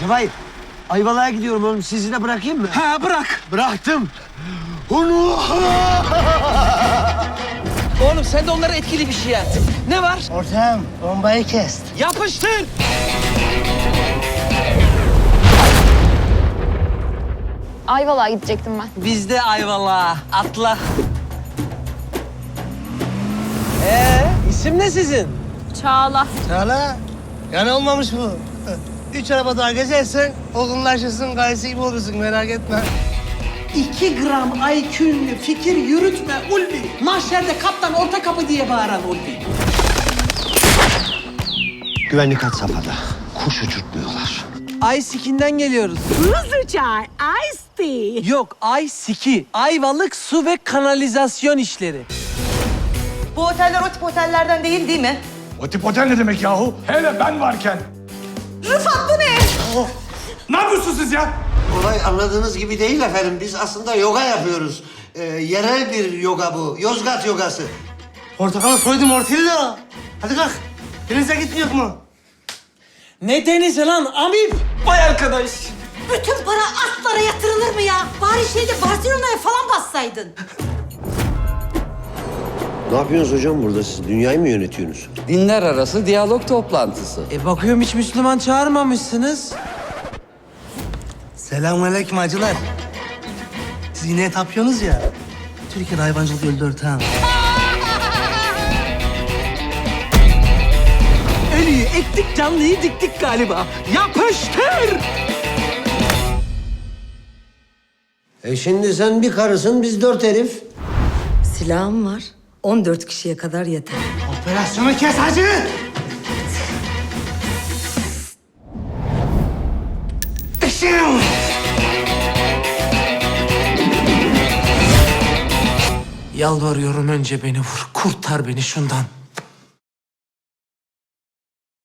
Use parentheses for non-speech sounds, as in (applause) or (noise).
Cevahir, Ayvalık'a gidiyorum oğlum. Sizi de bırakayım mı? Ha bırak. Bıraktım. Onu... (laughs) Oğlum sen de onlara etkili bir şey yap. Ne var? Ortağım bombayı kest. Yapıştır. Ayvalık'a gidecektim ben. Biz de Ayvalık'a. Atla. Ee, isim ne sizin? Çağla. Çağla. Yani olmamış bu. Üç araba daha gezersen olgunlaşırsın, gayesi gibi olursun merak etme. İki gram IQ'nle fikir yürütme Ulvi. Mahşerde kaptan orta kapı diye bağıran Ulvi. Güvenlik hat safhada. Kuş uçurtmuyorlar. Ay Siki'nden geliyoruz. Hızlı çay, ice tea. Yok Ay Siki. Ayvalık su ve kanalizasyon işleri. Bu oteller o tip otellerden değil değil mi? O tip otel ne demek yahu? Hele ben varken. Rıfat bu ne? Ne yapıyorsunuz siz ya? Olay anladığınız gibi değil efendim. Biz aslında yoga yapıyoruz. Ee, yerel bir yoga bu. Yozgat yogası. Portakalı soydum Ortillo. Hadi kalk. Denize gitmiyor mu? Ne denizi lan amip? Vay arkadaş. Bütün para atlara yatırılır mı ya? Bari şeyde Barcelona'ya falan bassaydın. (laughs) Ne yapıyorsunuz hocam burada siz? Dünyayı mı yönetiyorsunuz? Dinler arası diyalog toplantısı. E bakıyorum hiç Müslüman çağırmamışsınız. Selamünaleyküm hacılar. Siz ineğe tapıyorsunuz ya. Türkiye'de hayvancılık öldü ortağım. (laughs) Ölüyü ektik canlıyı diktik galiba. Yapıştır. E şimdi sen bir karısın, biz dört herif. Silahım var. 14 kişiye kadar yeter. Operasyonu kes hacı. Işın. Yalvarıyorum önce beni vur. Kurtar beni şundan.